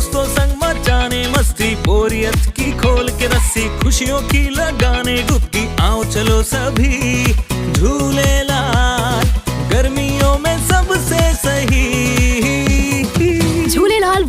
दोस्तों संग मचाने मस्ती बोरियत की खोल के रस्सी खुशियों की लगाने गुप्ती आओ चलो सभी Jhulelal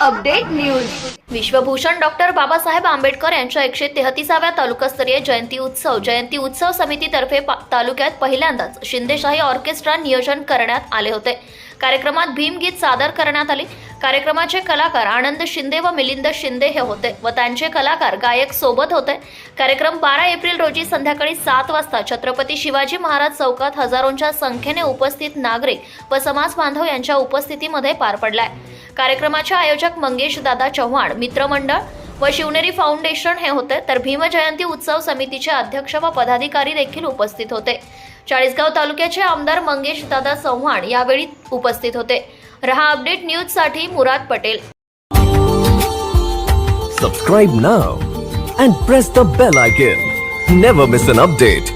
update news. Vishwabhushan doctor Babasaheb Ambedkar यांच्या एकशे तेहतीसाव्या तालुकास्तरीय जयंती उत्सव जयंती उत्सव समितीतर्फे पा- तालुक्यात पहिल्यांदाच शिंदेशाही ऑर्केस्ट्रा नियोजन करण्यात आले होते. कार्यक्रमात भीमगीत सादर करण्यात आले. कार्यक्रमाचे कलाकार आनंद शिंदे व मिलिंद शिंदे हे होते व त्यांचे कलाकार गायक सोबत होते. कार्यक्रम बारा एप्रिल रोजी संध्याकाळी सात वाजता छत्रपती शिवाजी महाराज चौकात हजारोंच्या संख्येने उपस्थित नागरिक व समाज बांधव यांच्या उपस्थितीमध्ये पार पडलाय. कार्यक्रमाचे आयोजक मंगेश दादा चव्हाण मित्रमंडळ व शिवनेरी फाउंडेशन हे होते. तर भीमजयंती उत्सव समितीचे अध्यक्ष व पदाधिकारी देखील उपस्थित होते. चाळीसगाव तालुक्याचे आमदार मंगेश दादा चव्हाण यावेळी उपस्थित होते. रहा अपडेट न्यूजसाठी Murad Patel. Subscribe now and press the bell icon never miss an update